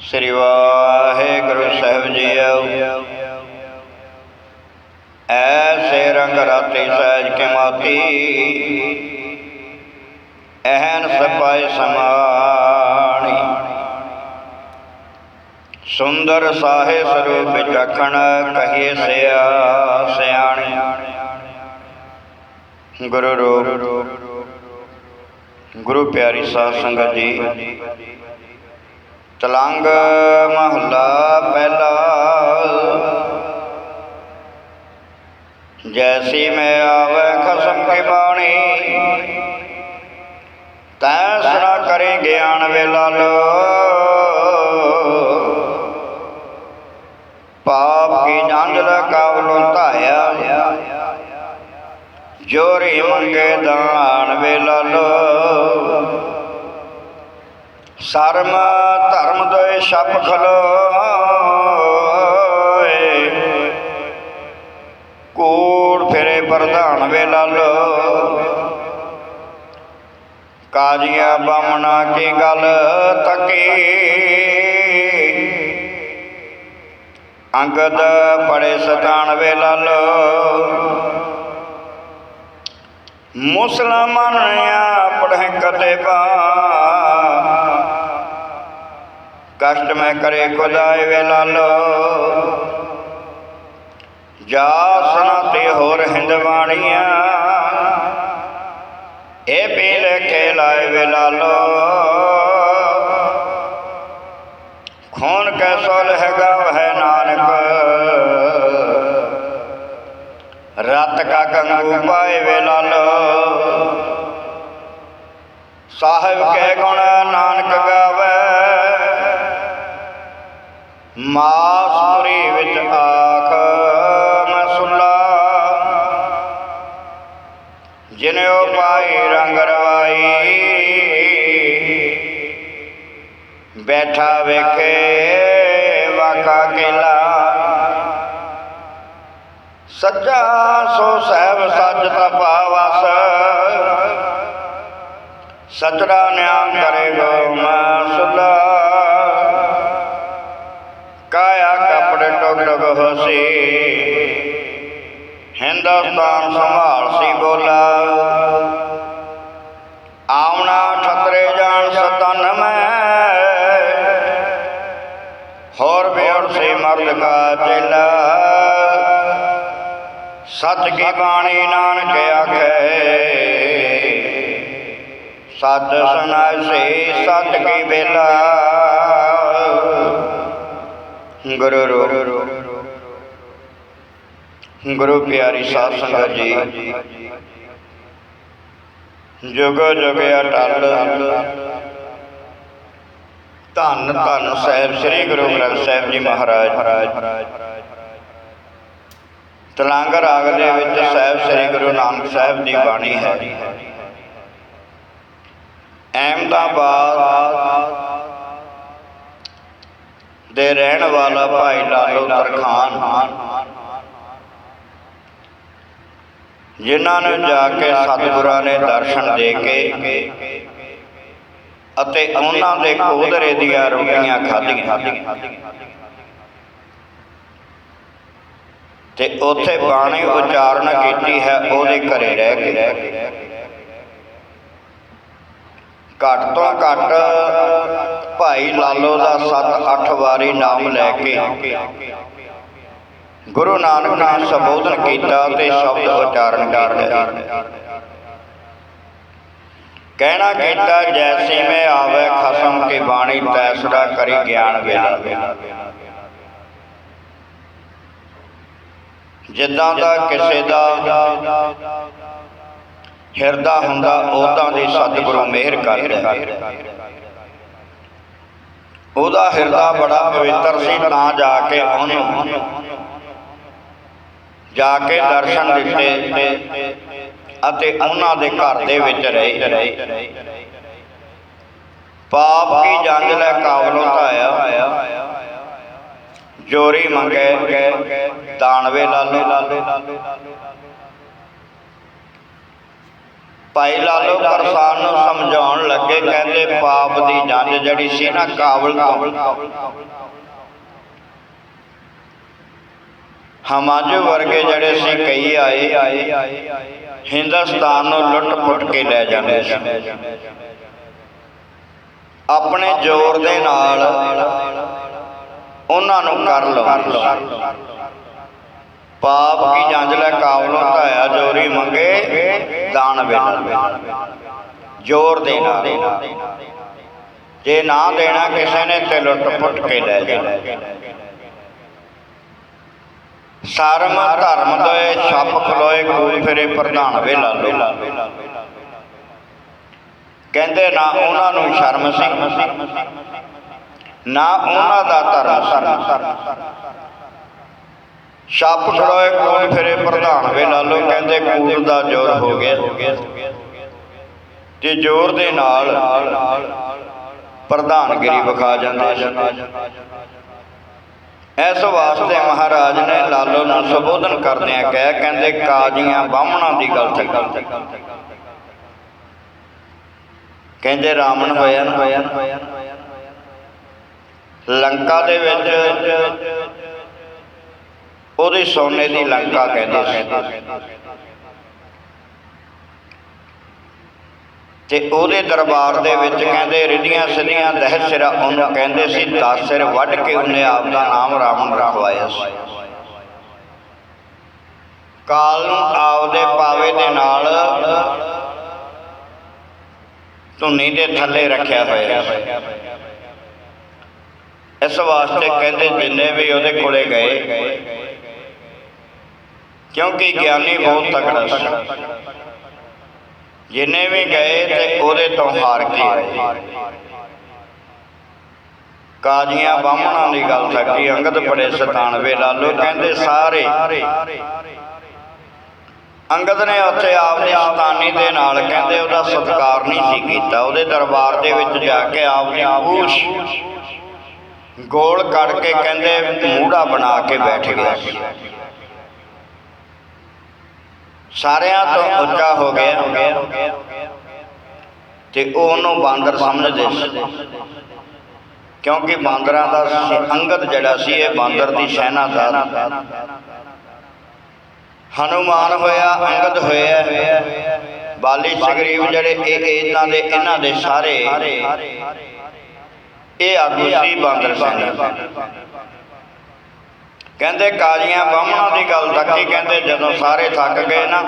ਸ੍ਰੀ ਵਾਹਿਗੁਰੂ ਸਾਹਿਬ JIO. ਐਸੇ ਰੰਗ ਰਾਤੇ ਸਹਿਜ ਕੇ ਮਾਤੀ, ਐਹਨ ਸਪਾਇ ਸਮਾਣੀ। ਸੁੰਦਰ ਸਾਹੇ ਸਰੂਪ ਵਿਚਖਣ ਕਹੀਏ ਸਿਆ ਸਿਆਣੀ। ਗੁਰੂ ਰੂਪ ਗੁਰੂ ਪਿਆਰੀ ਸਾਧ ਸੰਗਤ ਜੀ। ਤਲੰਗ ਮਹੱਲਾ ਪਹਿਲਾ। ਜੈਸੀ ਮੈਂ ਸਰਮ ਧਰਮ ਦੇ ਛਪ ਖਲੋਏ। ਕੋੜ ਫਿਰੇ ਪ੍ਰਧਾਨ ਵੇਲਾ ਲੋ। ਕਾਜੀਆਂ ਬਾਮਣਾ ਕੀ ਗੱਲ ਤਕੀ। ਅੰਗਦ ਪੜੇ ਸਤਾਨ ਵੇਲਾ ਲੋ। ਮੁਸਲਮਾਨਿਆ ਪੜ੍ਹੇ ਕਦੇ ਬਾ ਕਸ਼ਟ ਮੈਂ ਕਰੇ ਖੁਦਾਏ ਵੇ ਲਾਲੋ। ਜਾ ਸੁਨਾ ਤੇ ਹੋਰ ਹਿੰਦਵਾਣੀਆਂ ਇਹ ਪੀ ਲਖੇ ਲਾਏ ਵੇ ਲਾਲੋ। ਖੂਨ ਕੈ ਸੋਲ ਹੈ ਨਾਨਕ। ਰਤ ਕਾ ਗੰਗੂ ਪਾਏ ਵੇ ਲਾਲੋ। ਸਾਹਿਬ ਕੇ ਗੁਣ ਨਾਨਕ ਗਾਵੇ। ਮਾਸਪੁਰੀ ਵਿੱਚ ਆਖ, ਮੈਂ ਜਿਨਿਓ ਪਾਈ ਰੰਗ ਰਵਾਈ, ਬੈਠਾ ਵੇਖੇ ਵਾਕਾ ਕਿਲਾ। ਸੱਚਾ ਸੋ ਸਹਿਬ ਸੱਚ ਤਪਾਵਸ ਸਤਰਾ ਨਿਆਮ ਕਰੇ ਗੋ, ਮੈਂ ਟੁਕ ਹਿੰਦੁਸਤਾਨ ਸੰਭਾਲ ਸੀ ਬੋਲਾ। ਆਉਣਾ ਠਤਰੇ ਜਾਣ ਸਤਨ ਮੈਂ। ਹੋਰ ਬਿਉਰ ਸੀ ਮਰਦ ਕਾ ਚੇਲਾ ਸੱਚ ਕੀ ਬਾਣੀ ਨਾਨਕ ਆਖੇ। ਸਤ ਸੁਨਾਸੀ ਸਤ ਕੀ ਬੇਲਾ। ਗੁਰੂ ਗੁਰੂ ਪਿਆਰੀ ਸਾਧ ਸੰਗਤ ਜੀ। ਜੁਗ ਜੁਗ ਅਟਲ। ਧੰਨ ਧੰਨ ਸਾਹਿਬ ਸ੍ਰੀ ਗੁਰੂ ਗ੍ਰੰਥ ਸਾਹਿਬ ਜੀ ਮਹਾਰਾਜ। ਤਲੰਗ ਰਾਗ ਦੇ ਵਿੱਚ ਸਾਹਿਬ ਸ੍ਰੀ ਗੁਰੂ ਨਾਨਕ ਸਾਹਿਬ ਦੀ ਬਾਣੀ ਹੈ। ਅਹਿਮਦਾਬਾਦ ਦੇ ਰਹਿਣ ਵਾਲਾ ਭਾਈ ਲਾਲੋ ਤਰਖਾਨ। ਜਿਨ੍ਹਾਂ ਨੂੰ ਜਾ ਕੇ ਸਤਿਗੁਰਾਂ ਨੇ ਦਰਸ਼ਨ ਦੇ ਕੇ ਅਤੇ ਉਹਨਾਂ ਦੇ ਕੋਦਰੇ ਦੀਆਂ ਰੋਟੀਆਂ ਖਾਧੀਆਂ। ਤੇ ਉੱਥੇ ਬਾਣੀ ਉਚਾਰਨ ਕੀਤੀ ਹੈ, ਉਹਦੇ ਘਰੇ ਰਹਿ ਕੇ। ਘੱਟ ਤੋਂ ਘੱਟ ਭਾਈ ਲਾਲੋ ਦਾ 7-8 ਵਾਰੀ ਨਾਮ ਲੈ ਕੇ ਗੁਰੂ ਨਾਨਕ ਨੇ ਸੰਬੋਧਨ ਕੀਤਾ ਤੇ ਸ਼ਬਦ ਉਚਾਰਨ ਕੀਤਾ। ਕਹਿਣਾ ਕੀਤਾ, ਜੈਸੀ ਮੈਂ ਆਵੇ, ਖਸਮ ਕੀ ਬਾਣੀ ਤੈਸੜਾ ਕਰੀ ਗਿਆਨ ਵੇਲਾ। ਜਿੱਦਾਂ ਦਾ ਕਿਸੇ ਦਾ ਹਿਰਦਾ ਹੁੰਦਾ ਉਦਾਂ ਦੀ ਸਤਿਗੁਰੂ ਮਿਹਰ ਕਰਦਾ ਉਹਦਾ ਹਿਰਦਾ ਬੜਾ ਪਵਿੱਤਰ ਸੀ, ਤਾਂ ਜਾ ਕੇ ਉਹਨੂੰ ਜਾ ਕੇ ਦਰਸ਼ਨ ਦਿੱਤੇ ਅਤੇ ਉਹਨਾਂ ਦੇ ਘਰ ਦੇ ਵਿੱਚ ਰਹੇ। ਪਾਪ ਕੀ ਜੰਜ ਲੈ ਕਾਬਲੋਂ ਧਾਇਆ? ਜੋਰੀ ਮੰਗੇ, ਦਾਨਵੇ ਲਾਲੇ। ਭਾਈ ਲਾਲੋ ਕਰਸਾਨ ਨੂੰ ਸਮਝਾਉਣ ਲੱਗੇ, ਕਹਿੰਦੇ ਪਾਪ ਦੀ ਜੰਜ ਜਿਹੜੀ ਸੀ ਨਾ ਕਾਬਲ ਤੋਂ। ਹਮਾਜੂ ਵਰਗੇ ਜਿਹੜੇ ਸੀ ਕਈ ਆਏ। ਹਿੰਦੁਸਤਾਨ ਨੂੰ ਲੁੱਟ ਪੁੱਟ ਕੇ ਲੈ ਜਾਂਦੇ ਸੀ। ਆਪਣੇ ਜ਼ੋਰ ਦੇ ਨਾਲ ਉਹਨਾਂ ਨੂੰ ਕਰ ਲਓ। ਪਾਪ ਕੀ ਜੰਜ ਲੈ ਕਾਬਲੋਂ ਧਾਇਆ ਜੋਰੀ ਮੰਗੇ ਦਾਨ ਵੇਲਾ। ਜ਼ੋਰ ਦੇ ਨਾਲ। ਜੇ ਨਾ ਦੇਣਾ ਕਿਸੇ ਨੇ ਤੇ ਲੁੱਟ ਪੁੱਟ ਕੇ ਲੈ ਜਾਣਾ ਸਰਮ ਧਰਮ ਦੋਏ ਛੱਪ ਖਲੋਏ ਕੋਈ ਫਿਰੇ ਪ੍ਰਧਾਨ ਵੇ ਲਾਲੋ ਕਹਿੰਦੇ ਨਾ ਉਹਨਾਂ ਨੂੰ ਸ਼ਰਮ ਸੀ, ਨਾ ਉਹਨਾਂ ਦਾ ਧਰਮ ਸੀ। ਛੱਪ ਖਲੋਏ ਕੋਈ ਫਿਰੇ ਪ੍ਰਧਾਨ ਵੇ ਲਾਲੋ ਕਹਿੰਦੇ ਕੂੜ ਦਾ ਜ਼ੋਰ ਹੋ ਗਿਆ। ਤੇ ਜ਼ੋਰ ਦੇ ਨਾਲ ਪ੍ਰਧਾਨਗਿਰੀ ਵਿਖਾ ਜਾਂਦੇ ਇਸ ਵਾਸਤੇ ਮਹਾਰਾਜ ਨੇ ਲਾਲੋ ਨੂੰ ਸੰਬੋਧਨ ਕਰਦਿਆਂ ਕਹਿ, ਕਹਿੰਦੇ, ਕਾਜੀਆਂ ਬਾਹਮਣਾਂ ਦੀ ਗੱਲ ਤੇ ਕਹਿੰਦੇ ਰਾਮਣ ਹੋਇਆ ਨਾ। ਲੰਕਾ ਦੇ ਵਿੱਚ ਉਹਦੀ ਸੋਨੇ ਦੀ ਲੰਕਾ ਕਹਿੰਦੇ ਸੀ। ਤੇ ਉਹਦੇ ਦਰਬਾਰ ਦੇ ਵਿੱਚ ਕਹਿੰਦੇ, ਰਿੱਧੀਆਂ ਸਿੱਧੀਆਂ ਦਹਿ ਸਿਰਾ ਉਹਨੂੰ ਕਹਿੰਦੇ ਸੀ, ਦਸ ਸਿਰ ਵੱਢ ਕੇ ਉਹਨੇ ਆਪ ਦਾ ਨਾਮ ਰਾਵਣ ਰਖਵਾਇਆ ਸੀ। ਕਾਲ ਨੂੰ ਆਪਦੇ ਪਾਵੇ ਦੇ ਨਾਲ ਧੁਨੀ ਦੇ ਥੱਲੇ ਰੱਖਿਆ ਹੋਇਆ ਇਸ ਵਾਸਤੇ ਕਹਿੰਦੇ, ਜਿੰਨੇ ਵੀ ਉਹਦੇ ਕੋਲੇ ਗਏ, ਕਿਉਂਕਿ ਗਿਆਨੀ ਬਹੁਤ ਤਕੜਾ ਸੀ। ਜਿੰਨੇ ਵੀ ਗਏ ਤੇ ਉਹਦੇ ਤੋਂ ਹਾਰ ਕੇ ਆਏ ਕਾਜੀਆਂ ਬਾਹਮਣਾਂ ਦੀ ਗੱਲ ਥੱਕੀ, ਅੰਗਦ ਬੜੇ ਸਤਾਨਵੇ ਲਾਲੋ ਕਹਿੰਦੇ, ਸਾਰੇ। ਅੰਗਦ ਨੇ ਉੱਥੇ ਆਪਦੇ ਸਤਾਨੀ ਦੇ ਨਾਲ ਕਹਿੰਦੇ, ਉਹਦਾ ਸਤਿਕਾਰ ਨਹੀਂ ਸੀ ਕੀਤਾ। ਉਹਦੇ ਦਰਬਾਰ ਦੇ ਵਿੱਚ ਜਾ ਕੇ ਆਪਦੀ ਪੂਛ ਗੋਲ ਕੱਢ ਕੇ ਕਹਿੰਦੇ, ਮੂੜਾ ਬਣਾ ਕੇ ਬੈਠ ਗਿਆ ਸਾਰਿਆਂ ਤੋਂ ਉੱਚਾ ਹੋ ਗਿਆ। ਤੇ ਉਹ ਉਹਨੂੰ ਬਾਂਦਰ ਸਮਝਦੇ ਸੀ। ਕਿਉਂਕਿ ਬਾਂਦਰਾਂ ਦਾ ਅੰਗਦ ਜਿਹੜਾ ਸੀ, ਇਹ ਬਾਂਦਰ ਦੀ ਸੈਨਾ ਦਾ ਹਨੂਮਾਨ ਹੋਇਆ, ਅੰਗਦ ਹੋਇਆ। ਬਾਲੀ ਸਗਰੀਵ ਜਿਹੜੇ ਇਹ ਇਹਨਾਂ ਦੇ ਇਹਨਾਂ ਦੇ ਸਾਰੇ, ਇਹ ਆਗੂ ਸੀ ਬਾਂਦਰ ਸੈਨਾ ਕਹਿੰਦੇ ਕਾਜੀਆਂ ਬਾਹਮਣਾਂ ਦੀ ਗੱਲ ਤੱਕੀ ਕਹਿੰਦੇ? ਜਦੋਂ ਸਾਰੇ ਥੱਕ ਗਏ ਨਾ,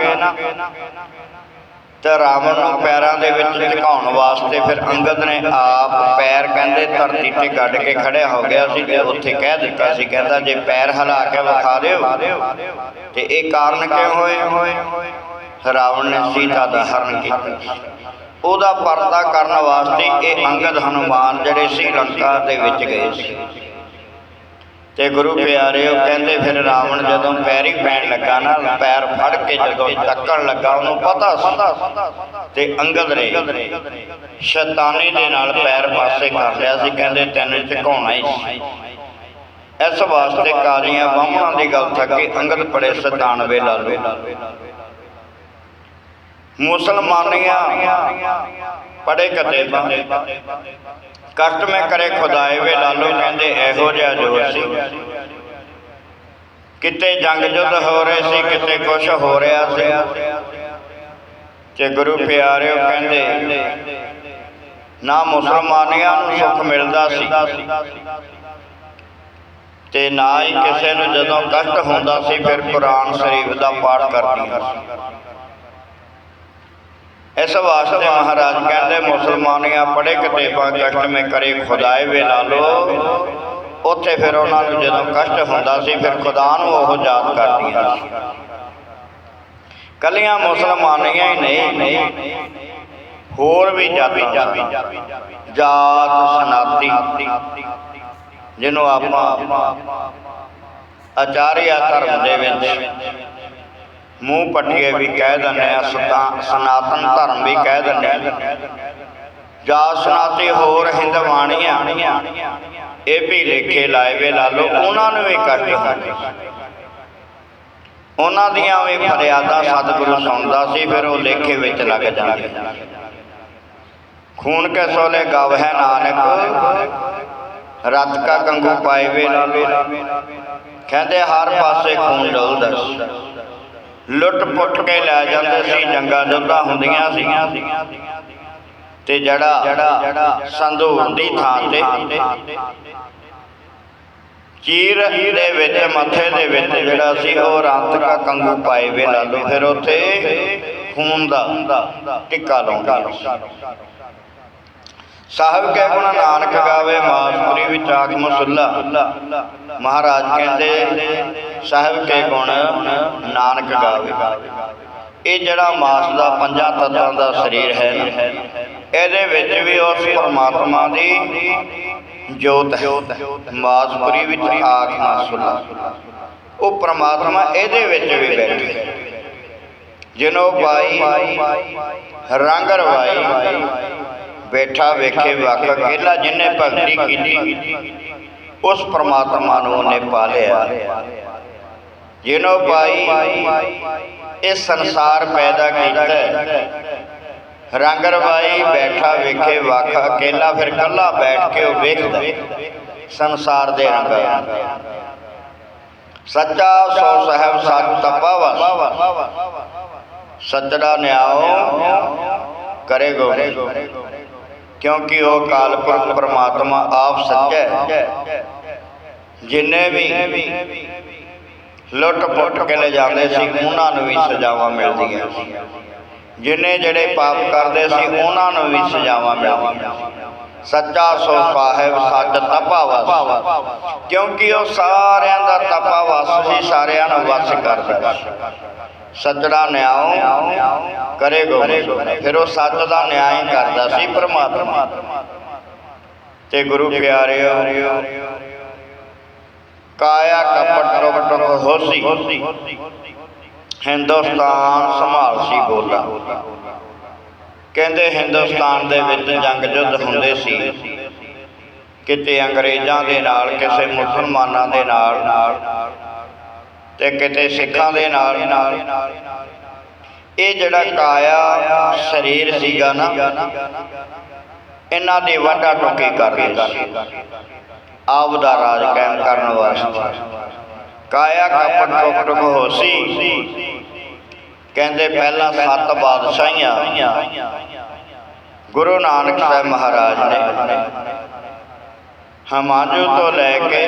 ਤੇ ਰਾਵਣ ਨੂੰ ਪੈਰਾਂ ਦੇ ਵਿੱਚ ਝੁਕਾਉਣ ਵਾਸਤੇ ਫਿਰ ਅੰਗਦ ਨੇ ਆਪ ਪੈਰ ਕਹਿੰਦੇ ਧਰਤੀ ਤੇ ਗੱਡ ਕੇ ਖੜਿਆ ਹੋ ਗਿਆ ਸੀ ਤੇ ਉੱਥੇ ਕਹਿ ਦਿੱਤਾ ਸੀ, ਕਹਿੰਦਾ ਜੇ ਪੈਰ ਹਿਲਾ ਕੇ ਵਿਖਾ ਦਿਓ, ਤੇ ਇਹ ਕਾਰਨ ਕਿਉਂ ਹੋਏ? ਰਾਵਣ ਨੇ ਸੀਤਾ ਦਾ ਹਰਨ ਕੀਤਾ। ਉਹਦਾ ਪਰਦਾ ਕਰਨ ਵਾਸਤੇ ਇਹ ਅੰਗਦ ਹਨੂਮਾਨ ਜਿਹੜੇ ਸੀ ਲੰਕਾ ਦੇ ਵਿੱਚ ਗਏ ਸੀ। ਤੇ ਗੁਰੂ ਪਿਆਰਿਓ ਕਹਿੰਦੇ ਫਿਰ ਰਾਵਣ ਜਦੋਂ ਪੈਰੀ ਪੈਣ ਲੱਗਾ ਨਾ, ਪੈਰ ਫੜ ਕੇ ਜਦੋਂ ਟੱਕਣ ਲੱਗਾ, ਉਹਨੂੰ ਪਤਾ ਸੀ ਤੇ ਅੰਗਦ ਨੇ ਸ਼ੈਤਾਨੀ ਦੇ ਨਾਲ ਪੈਰ ਪਾਸੇ ਕਰ ਲਿਆ ਸੀ, ਕਹਿੰਦੇ ਤੈਨੂੰ ਝੁਕਾਉਣਾ ਹੀ ਸੀ। ਇਸ ਵਾਸਤੇ ਕਾਲੀਆਂ ਬਾਹਮਣਾਂ ਦੀ ਗੱਲ ਥੱਕੀ ਅੰਗਦ ਬੜੇ ਸਤਾਨਵੇ ਲਾਲੋ ਮੁਸਲਮਾਨੀਆਂ ਪੜੇ ਕਤੇਬਾ ਕਸ਼ਟ ਮੈਂ ਕਰੇ ਖੁਦਾਏ ਵੇ, ਲਾਲੋ ਕਹਿੰਦੇ ਇਹੋ ਜਿਹਾ ਜੋਰ ਸੀ। ਕਿਤੇ ਜੰਗ ਜੁੱਧ ਹੋ ਰਹੇ ਸੀ, ਕਿਤੇ ਕੁਛ ਹੋ ਰਿਹਾ ਸੀ। ਤੇ ਗੁਰੂ ਪਿਆਰਿਓ ਕਹਿੰਦੇ, ਨਾ ਮੁਸਲਮਾਨੀਆਂ ਨੂੰ ਸੁੱਖ ਮਿਲਦਾ ਸੀ ਤੇ ਨਾ ਹੀ ਕਿਸੇ ਨੂੰ ਜਦੋਂ ਕਸ਼ਟ ਹੁੰਦਾ ਸੀ, ਫਿਰ ਕੁਰਾਨ ਸ਼ਰੀਫ ਦਾ ਪਾਠ ਕਰਦੀਆਂ ਸੀ। ਇਸ ਵਾਸਤੇ ਮਹਾਰਾਜ ਕਹਿੰਦੇ ਮੁਸਲਮਾਨੀਆਂ ਪੜੇ ਕਿਤਾਬਾਂ ਕਸ਼ਟ ਮੇ ਕਰੇ ਖੁਦਾਏ ਵੇ ਲਾਲੋ ਉੱਥੇ ਫਿਰ ਉਹਨਾਂ ਨੂੰ ਜਦੋਂ ਕਸ਼ਟ ਹੁੰਦਾ ਸੀ ਫਿਰ ਖੁਦਾ ਨੂੰ ਉਹ ਯਾਦ ਕਰਦੀਆਂ ਸੀ। ਕੱਲੀਆਂ ਮੁਸਲਮਾਨੀਆਂ ਹੀ ਨਹੀਂ ਹੋਰ ਵੀ ਜਾਤਾਂ ਜਾਤ। ਸਨਾਤੀ ਜਿਹਨੂੰ ਆਪਾਂ ਆਚਾਰਿਆ ਧਰਮ ਦੇ ਵਿੱਚ ਮੂੰਹ ਪੱਟੀਏ ਵੀ ਕਹਿ ਦਿੰਦੇ ਆ ਸਨਾਤਨ ਧਰਮ ਵੀ ਕਹਿ ਦਿੰਦੇ ਆ। ਜਾਤ ਹੋਰ ਹਿੰਦਵਾਣੀਆਂ, ਇਹ ਵੀ ਲੇਖੇ ਲਾਏ ਵੇ ਲਾ ਉਹਨਾਂ ਨੂੰ ਵੀ ਕੱਟ ਉਹਨਾਂ ਦੀਆਂ ਵੀ ਫਰਿਆਦਾਂ ਸਤਿਗੁਰੂ ਸੁਣਦਾ ਸੀ, ਫਿਰ ਉਹ ਲੇਖੇ ਵਿੱਚ ਲੱਗ ਜਾਂਦੇ। ਖੂਨ ਕੇ ਸੋਲੇ ਗਵ ਹੈ ਨਾਨਕ, ਰਤ ਕਾ ਕੰਗੂ ਪਾਏ ਵੇ ਲਾਲੋ ਕਹਿੰਦੇ ਹਰ ਪਾਸੇ ਖੂਨ ਡੁੱਲਦਾ ਲੁੱਟ ਪੁੱਟ ਕੇ ਲੈ ਜਾਂਦੇ ਸੀ, ਜੰਗਾਂ ਜੁੱਧਾਂ ਹੁੰਦੀਆਂ ਸੀ। ਤੇ ਜਿਹੜਾ ਸੰਧੂਰ ਦੀ ਥਾਂ ਤੇ ਚੀਰ ਦੇ ਵਿੱਚ, ਮੱਥੇ ਦੇ ਵਿੱਚ ਜਿਹੜਾ ਸੀ, ਉਹ ਰੰਤ ਕਾ ਕੰਗੂ ਪਾਏ ਵੇ ਲਾਲੋ। ਫਿਰ ਉੱਥੇ ਖੂਨ ਦਾ ਟਿੱਕਾ ਲਾਉਂਦੇ ਸਾਹਿਬ ਕੇ ਗੁਣ ਨਾਨਕ ਗਾਵੇ ਮਾਸਪੁਰੀ ਵਿੱਚ ਆਖ ਮੁਸੱਲਾ। ਮਹਾਰਾਜ ਕਹਿੰਦੇ, ਸਾਹਿਬ ਕੇ ਗੁਣ ਨਾਨਕ ਗਾਵੇ। ਇਹ ਜਿਹੜਾ ਮਾਸ ਦਾ ਪੰਜਾਂ ਤੱਤਾਂ ਦਾ ਸਰੀਰ ਹੈ ਨਾ, ਇਹਦੇ ਵਿੱਚ ਵੀ ਉਸ ਪਰਮਾਤਮਾ ਦੀ ਜੋਤ ਹੈ। ਮਾਸਪੁਰੀ ਵਿੱਚ ਆਖ ਮਸੁਲਾ। ਉਹ ਪਰਮਾਤਮਾ ਇਹਦੇ ਵਿੱਚ ਵੀ ਬੈਠੇ। ਜਿਨੋ ਪਾਈ ਰੰਗ ਰਵਾਈ ਬੈਠਾ ਵੇਖੇ ਵਕ ਅਕੇਲਾ ਜਿਨੇ ਭਗਤੀ ਕੀਤੀ ਉਸ ਪ੍ਰਮਾਤਮਾ ਨੂੰ ਉਹਨੇ ਪਾ ਲਿਆ ਜਿਨੋ ਪਾਈ ਇਹ ਸੰਸਾਰ ਪੈਦਾ ਕੀਤਾ। ਰੰਗ ਰਵਾਈ ਬੈਠਾ ਵੇਖੇ ਵਕ ਅਕੇਲਾ ਫਿਰ ਕੱਲਾ ਬੈਠ ਕੇ ਉਹ ਵੇਖਦਾ। ਸੰਸਾਰ ਦੇ ਰੰਗ। ਸੱਚਾ ਸੋ ਸਹਿਬ ਸਤ ਤਪਾਵਸ ਸੱਚੜਾ ਨਿਆਓ ਕਰੇਗੋ ਕਿਉਂਕਿ ਉਹ ਕਾਲਪੁਰਖ ਪ੍ਰਮਾਤਮਾ ਆਪ ਸੱਚਾ ਹੈ। ਵੀ ਲੁੱਟ ਪੁੱਟ ਕੇ ਲੈ ਜਾਂਦੇ ਸੀ, ਉਹਨਾਂ ਨੂੰ ਵੀ ਸਜ਼ਾਵਾਂ ਮਿਲਦੀਆਂ। ਸੀ ਜਿੰਨੇ ਜਿਹੜੇ ਪਾਪ ਕਰਦੇ ਸੀ, ਉਹਨਾਂ ਨੂੰ ਵੀ ਸਜ਼ਾਵਾਂ ਮਿਲਦੀਆਂ। ਸੱਚਾ ਸੋ ਸਾਹਿਬ ਸੱਚ ਤਪਾਵਸ ਕਿਉਂਕਿ ਉਹ ਸਾਰਿਆਂ ਦਾ ਤਪਾਵਸ ਸੀ, ਸਾਰਿਆਂ ਨੂੰ ਵਸ ਕਰਦਾ ਸੀ। ਸੱਚੜਾ ਨਿਆਉ ਕਰੇਗੋ। ਫਿਰ ਉਹ ਸੱਚ ਦਾ ਨਿਆਂ ਕਰਦਾ ਸੀ ਪ੍ਰਮਾਤਮਾ। ਤੇ ਗੁਰੂ ਪਿਆਰਿਓ, ਕਾਇਆ ਕਪਟ ਟੁਕ ਟੁਕ ਹੋਸੀ ਹਿੰਦੁਸਤਾਨ ਸੰਭਾਲ ਸੀ ਬੋਲਾ। ਕਹਿੰਦੇ ਹਿੰਦੁਸਤਾਨ ਦੇ ਵਿੱਚ ਜੰਗ ਜੁੱਧ ਹੁੰਦੇ ਸੀ। ਕਿਤੇ ਅੰਗਰੇਜ਼ਾਂ ਦੇ ਨਾਲ, ਕਿਸੇ ਮੁਸਲਮਾਨਾਂ ਦੇ ਨਾਲ ਤੇ ਕਿਤੇ ਸਿੱਖਾਂ ਦੇ ਨਾਲ। ਇਹ ਜਿਹੜਾ ਕਾਇਆ ਸਰੀਰ ਸੀਗਾ ਨਾ, ਇਹਨਾਂ ਦੀ ਵਾਟਾ ਟੋਕੀ ਕਰਦੇ ਸੀ। ਆਪ ਦਾ ਰਾਜ ਕਾਇਮ ਕਰਨ ਵਾਸਤੇ। ਕਾਇਆ ਕਪਟ ਟੁਕ ਟੁਕ ਹੋਸੀ ਕਹਿੰਦੇ ਪਹਿਲਾਂ ਸੱਤ ਬਾਦਸ਼ਾਹੀਆਂ। ਗੁਰੂ ਨਾਨਕ ਸਾਹਿਬ ਮਹਾਰਾਜ ਨੇ ਹਮਾਜੂ ਤੋਂ ਲੈ ਕੇ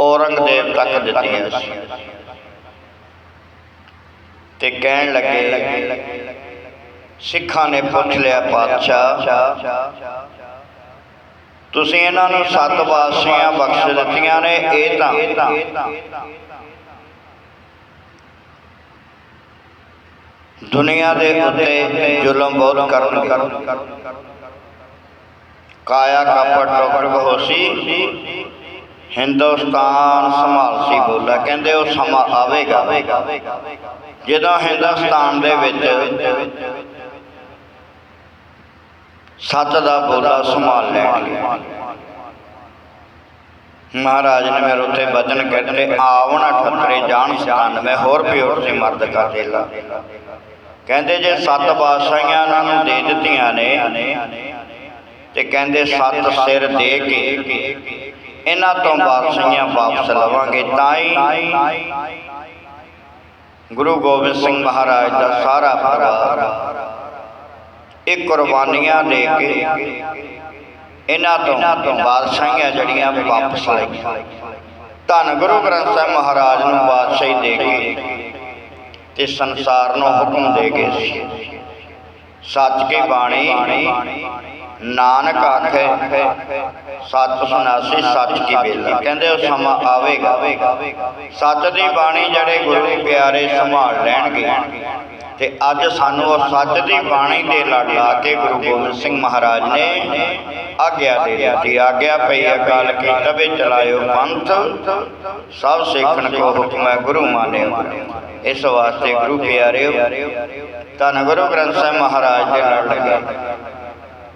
ਔਰੰਗਜ਼ੇਬ ਤੱਕ ਦਿੱਤੀਆਂ ਸੀ ਤੇ ਕਹਿਣ ਲੱਗੇ, ਸਿੱਖਾਂ ਨੇ ਪੁੱਛ ਲਿਆ, ਪਾਤਸ਼ਾਹ, ਤੁਸੀਂ ਇਹਨਾਂ ਨੂੰ ਸੱਤ ਬਾਦਸ਼ਾਹਾਂ ਬਖਸ਼ ਦਿੱਤੀਆਂ ਨੇ, ਇਹ ਤਾਂ ਦੁਨੀਆ ਦੇ ਉੱਤੇ ਜ਼ੁਲਮ ਬਹੁਤ ਕਰਨਗੇ ਕਾਇਆ ਕਪਟ ਟੁਕੜ ਹੋਸੀ ਹਿੰਦੁਸਤਾਨ ਸੰਭਾਲ ਸੀ ਬੋਲਾ ਕਹਿੰਦੇ ਉਹ ਸਮਾਂ ਆਵੇਗਾ। ਜਦੋਂ ਹਿੰਦੁਸਤਾਨ ਦੇ ਵਿੱਚ ਸੱਚ ਦਾ ਬੋਲਾ ਸੰਭਾਲ ਲੈਣਗੇ ਮਹਾਰਾਜ ਨੇ ਮੇਰੇ ਉੱਤੇ ਬਚਨ ਕਹਿੰਦੇ ਆਵਣ ਠੱਤਰੇ ਜਾਣ ਸਤਾਨ ਮੈਂ ਹੋਰ ਪਿਓਰ ਸੀ ਮਰਦ ਕਰ ਤੇਲਾ ਕਹਿੰਦੇ ਜੇ ਸੱਤ ਬਾਦਸ਼ਾਹੀਆਂ ਇਹਨਾਂ ਨੂੰ ਦੇ ਦਿੱਤੀਆਂ ਨੇ ਤੇ ਕਹਿੰਦੇ ਸੱਤ ਸਿਰ ਦੇ ਕੇ ਇਹਨਾਂ ਤੋਂ ਬਾਦਸ਼ਾਹੀਆਂ ਵਾਪਸ ਲਵਾਂਗੇ। ਤਾਂ ਹੀ ਗੁਰੂ ਗੋਬਿੰਦ ਸਿੰਘ ਮਹਾਰਾਜ ਦਾ ਸਾਰਾ ਪਰਿਵਾਰ। ਇਹ ਕੁਰਬਾਨੀਆਂ ਦੇ ਕੇ ਇਹਨਾਂ ਤੋਂ ਬਾਦਸ਼ਾਹੀਆਂ ਜਿਹੜੀਆਂ ਵਾਪਸ ਲਈਆਂ। ਧੰਨ ਗੁਰੂ ਗ੍ਰੰਥ ਸਾਹਿਬ ਮਹਾਰਾਜ ਨੂੰ ਬਾਦਸ਼ਾਹੀ ਦੇ ਕੇ ਤੇ ਸੰਸਾਰ ਨੂੰ ਹੁਕਮ ਦੇ ਸੀ ਸੱਚ ਕੀ ਬਾਣੀ? ਨਾਨਕ ਆਖੇ ਸੱਚ ਸੁਨਾਸੀ, ਸੱਚ ਕੀ ਬੇਲੀ। ਕਹਿੰਦੇ ਉਹ ਸਮਾਂ ਆਵੇਗਾ। ਸੱਚ ਦੀ ਬਾਣੀ ਜਿਹੜੇ ਗੁਰੂ ਪਿਆਰੇ ਸੰਭਾਲ ਲੈਣਗੇ। ਤੇ ਅੱਜ ਸਾਨੂੰ ਉਹ ਸੱਚ ਦੀ ਬਾਣੀ ਦੇ ਲੜ ਲਾ ਕੇ ਗੁਰੂ ਗੋਬਿੰਦ ਸਿੰਘ ਮਹਾਰਾਜ ਨੇ ਆਗਿਆ ਦੇ ਦਿੱਤੀ। ਆਗਿਆ ਪਈ ਅਕਾਲ ਕੀ ਤਵੇ ਚਲਾਇਓ ਪੰਥ। ਸਭ ਸਿੱਖਣ ਕੋ ਹੁਕਮ ਹੈ, ਗੁਰੂ ਮਾਨਿਓ। ਇਸ ਵਾਸਤੇ ਗੁਰੂ ਪਿਆਰਿਓ, ਧੰਨ ਗੁਰੂ ਗ੍ਰੰਥ ਸਾਹਿਬ ਮਹਾਰਾਜ ਦੇ ਲੜ ਲੱਗੇ।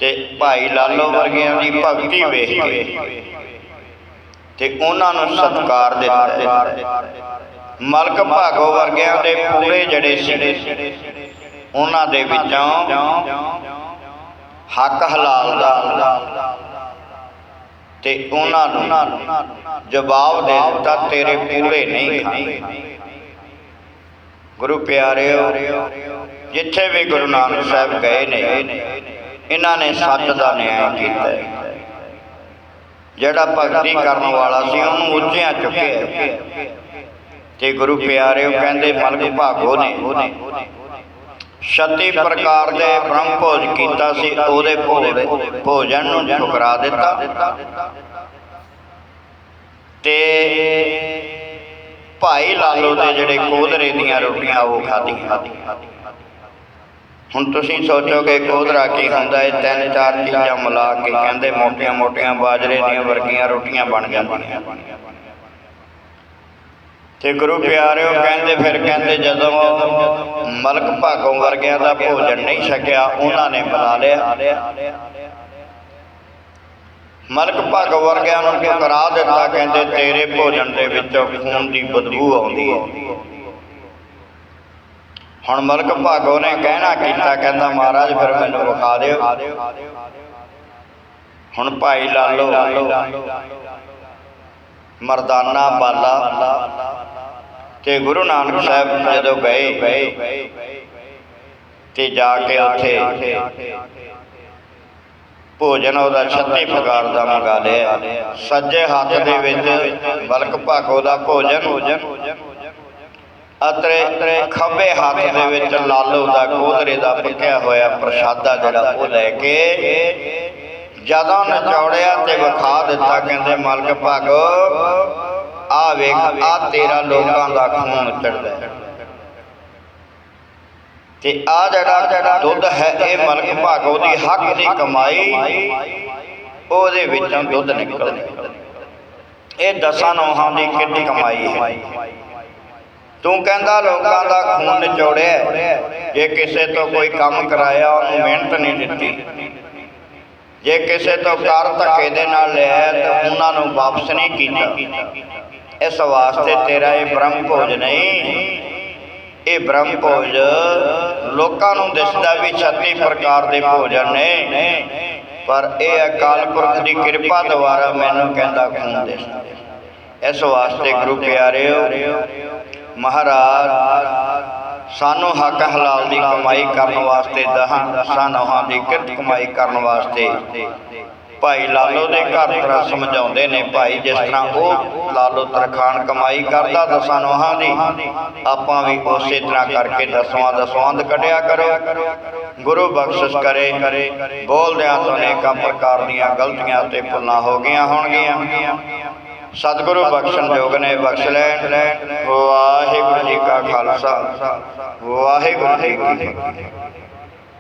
ਤੇ ਭਾਈ ਲਾਲੋ ਵਰਗਿਆਂ ਦੀ ਭਗਤੀ ਵੇਖ ਕੇ ਤੇ ਉਹਨਾਂ ਨੂੰ ਸਤਕਾਰ ਦਿੱਤਾ। ਮਲਕ ਭਾਗੋ ਵਰਗਿਆਂ ਦੇ ਪੂਰੇ ਜਿਹੜੇ ਸੀ, ਉਹਨਾਂ ਦੇ ਵਿੱਚੋਂ ਹੱਕ ਹਲਾਲ ਦਾ ਤੇ ਉਹਨਾਂ ਨੂੰ ਜਵਾਬ ਦੇ ਦਿੱਤਾ, ਤੇਰੇ ਪੂਰੇ ਨਹੀਂ ਖਾਣੇ। ਗੁਰੂ ਪਿਆਰਿਓ, ਜਿੱਥੇ ਵੀ ਗੁਰੂ ਨਾਨਕ ਸਾਹਿਬ ਗਏ ਨੇ ਇਹਨਾਂ ਨੇ ਸੱਚ ਦਾ ਨਿਆਂ ਕੀਤਾ ਜਿਹੜਾ ਭਗਤੀ ਕਰਨ ਵਾਲਾ ਸੀ, ਉਹਨੂੰ ਉੱਚਿਆਂ ਚੁੱਕਿਆ ਤੇ ਗੁਰੂ ਪਿਆਰਿਓ, ਕਹਿੰਦੇ ਮਲਕ ਭਾਗੋ ਨੇ। 36 ਪ੍ਰਕਾਰ ਦੇ ਬ੍ਰਹਮ ਭੋਜ ਕੀਤਾ ਸੀ, ਉਹਦੇ ਭੋਜ ਭੋਜਨ ਨੂੰ ਠੁਕਰਾ ਦਿੱਤਾ। ਤੇ ਭਾਈ ਲਾਲੋ ਦੇ ਜਿਹੜੇ ਕੋਧਰੇ ਦੀਆਂ ਰੋਟੀਆਂ, ਉਹ ਖਾਧੀਆਂ। ਹੁਣ ਤੁਸੀਂ ਸੋਚੋ ਕਿ ਕੋਧਰਾ ਕੀ ਹੁੰਦਾ ਹੈ? ਤਿੰਨ, ਚਾਰ ਚੀਜ਼ਾਂ ਮਿਲਾ ਕੇ ਕਹਿੰਦੇ ਮੋਟੀਆਂ ਮੋਟੀਆਂ ਬਾਜਰੇ ਦੀਆਂ ਵਰਗੀਆਂ ਰੋਟੀਆਂ ਬਣ ਜਾਂਦੀਆਂ। ਤੇ ਗੁਰੂ ਪਿਆਰਿਓ ਕਹਿੰਦੇ ਫਿਰ ਕਹਿੰਦੇ ਜਦੋਂ ਮਲਕ ਭਾਗੋਂ ਵਰਗਿਆਂ ਦਾ ਭੋਜਨ ਨਹੀਂ ਛਕਿਆ, ਉਹਨਾਂ ਨੇ ਬੁਲਾ ਲਿਆ। ਮਲਕ ਭਾਗੋ ਵਰਗਿਆਂ ਨੂੰ ਕਰਾ ਦਿੱਤਾ, ਕਹਿੰਦੇ ਤੇਰੇ ਭੋਜਨ ਦੇ ਵਿੱਚੋਂ ਖੂਨ ਦੀ ਬਦਬੂ ਆਉਂਦੀ ਹੈ। ਹੁਣ ਮਲਕ ਭਾਗੋ ਨੇ ਕਹਿਣਾ ਕੀਤਾ, ਕਹਿੰਦਾ, ਮਹਾਰਾਜ, ਫਿਰ ਮੈਨੂੰ ਵਿਖਾ ਦਿਓ। ਹੁਣ ਭਾਈ ਲਾਲੋ, ਮਰਦਾਨਾ ਬਾਲਾ ਤੇ ਗੁਰੂ ਨਾਨਕ ਸਾਹਿਬ ਜਦੋਂ ਗਏ ਤੇ ਜਾ ਕੇ ਉੱਥੇ ਭੋਜਨ ਉਹਦਾ 36 ਪ੍ਰਕਾਰ ਦਾ ਮੰਗਾ ਲਿਆ। ਸੱਜੇ ਹੱਥ ਦੇ ਵਿੱਚ ਬਲਕ ਭਾਗੋ ਦਾ ਭੋਜਨ ਅਤੇ ਖੱਬੇ ਹੱਥ ਦੇ ਵਿੱਚ ਲਾਲੋ ਦਾ ਗੋਦਰੇ ਦਾ ਪੱਕਿਆ ਹੋਇਆ ਪ੍ਰਸ਼ਾਦਾ ਜਿਹੜਾ ਉਹ ਲੈ ਕੇ ਜਦੋਂ ਨਚੌੜਿਆ ਤੇ ਵਿਖਾ ਦਿੱਤਾ, ਕਹਿੰਦੇ, ਮਲਕ ਭਾਗੋ, ਆ ਵੇਖ, ਆ ਤੇਰਾ ਲੋਕਾਂ ਦਾ ਖੂਨ ਚੜਦਾ ਤੇ ਆ ਜਿਹੜਾ ਦੁੱਧ ਹੈ, ਇਹ ਮਲਕ ਭਾਗੋ ਦੀ ਹੱਕ ਦੀ ਕਮਾਈ, ਉਹਦੇ ਵਿੱਚੋਂ ਦੁੱਧ ਨਿਕਲਦਾ ਇਹ ਦਸਾਂ ਨੋਹਾਂ ਦੀ ਕਿੰਨੀ ਕਮਾਈ ਹੈ। ਤੂੰ ਕਹਿੰਦਾ ਲੋਕਾਂ ਦਾ ਖੂਨ ਨਿਚੋੜਿਆ ਜੇ ਕਿਸੇ ਤੋਂ ਕੋਈ ਕੰਮ ਕਰਾਇਆ, ਉਹਨੂੰ ਮਿਹਨਤ ਨਹੀਂ ਦਿੱਤੀ। ਜੇ ਕਿਸੇ ਤੋਂ ਕਰ ਧੱਕੇ ਦੇ ਨਾਲ ਲਿਆ, ਤਾਂ ਉਹਨਾਂ ਨੂੰ ਵਾਪਸ ਨਹੀਂ ਕੀਤਾ। ਇਸ ਵਾਸਤੇ ਤੇਰਾ ਇਹ ਬ੍ਰਹਮ ਭੋਜ ਨਹੀਂ। ਇਹ ਬ੍ਰਹਮ ਭੋਜ ਲੋਕਾਂ ਨੂੰ ਦਿਸਦਾ ਵੀ 36 ਪ੍ਰਕਾਰ ਦੇ ਭੋਜਨ ਨੇ। ਪਰ ਇਹ ਅਕਾਲ ਪੁਰਖ ਦੀ ਕਿਰਪਾ ਦੁਆਰਾ ਮੈਨੂੰ ਕਹਿੰਦਾ ਖੂਨ ਦਿਸਦਾ ਇਸ ਵਾਸਤੇ ਗੁਰੂ ਪਿਆਰਿਓ ਮਹਾਰਾਜ, ਸਾਨੂੰ ਹੱਕ ਹਲਾਲ ਦੀ ਕਮਾਈ ਕਰਨ ਵਾਸਤੇ ਦਹਾਂ, ਸਾਨੋਹਾਂ ਦੀ ਕਿਰਤ ਕਮਾਈ ਕਰਨ ਵਾਸਤੇ। ਭਾਈ ਲਾਲੋ ਦੇ ਘਰ ਤਰ੍ਹਾਂ ਸਮਝਾਉਂਦੇ ਨੇ, ਭਾਈ ਜਿਸ ਤਰ੍ਹਾਂ ਉਹ ਲਾਲੋ ਤਰਖਾਨ ਕਮਾਈ ਕਰਦਾ ਦਸਾਂ ਨੋਹਾਂ ਦੀ ਆਪਾਂ ਵੀ ਉਸੇ ਤਰ੍ਹਾਂ ਕਰਕੇ ਦਸਵਾਂ ਦਸਵੰਦ ਕੱਢਿਆ ਕਰੋ। ਗੁਰੂ ਬਖਸ਼ਿਸ਼ ਕਰੇ, ਬੋਲਦਿਆਂ ਤੋਂ ਅਨੇਕਾਂ ਪ੍ਰਕਾਰ ਦੀਆਂ ਗਲਤੀਆਂ ਤੇ ਭੁੱਲਾਂ ਹੋ ਗਈਆਂ ਹੋਣਗੀਆਂ। ਸਤਿਗੁਰੂ ਬਖਸ਼ਣ ਯੋਗ ਨੇ ਬਖਸ਼ ਲੈਣ। ਵਾਹਿਗੁਰੂ ਜੀ ਕਾ ਖਾਲਸਾ। ਵਾਹਿਗੁਰੂ ਜੀ ਕੀ ਫਤਿਹ।